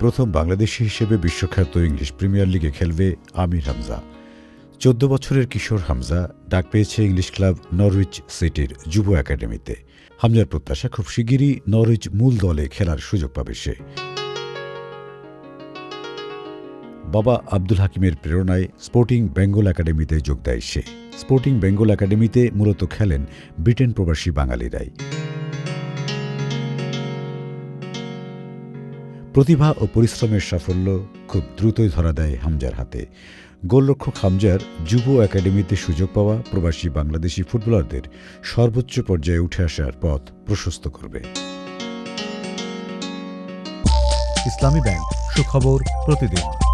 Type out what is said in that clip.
প্রথম বাংলাদেশি হিসেবে বিশ্বখ্যাত ইংলিশ প্রিমিয়ার লিগে খেলবে আমির হামজা। চোদ্দ বছরের কিশোর হামজা ডাক পেয়েছে ইংলিশ ক্লাব নরউইচ সিটির যুব একাডেমিতে। হামজার প্রত্যাশা খুব শিগগিরই নরউইচ মূল দলে খেলার সুযোগ পাবে সে। বাবা আব্দুল হাকিমের প্রেরণায় স্পোর্টিং বেঙ্গল একাডেমিতে যোগ দেয় সে। স্পোর্টিং বেঙ্গল একাডেমিতে মূলত খেলেন ব্রিটেন প্রবাসী বাঙালিরাই। প্রতিভা ও পরিশ্রমের সাফল্য খুব দ্রুতই ধরা দেয় হামজার হাতে। গোলরক্ষক হামজার যুব একাডেমিতে সুযোগ পাওয়া প্রবাসী বাংলাদেশি ফুটবলারদের সর্বোচ্চ পর্যায়ে উঠে আসার পথ প্রশস্ত করবে। ইসলামী ব্যাংক, সুখবর প্রতিদিন।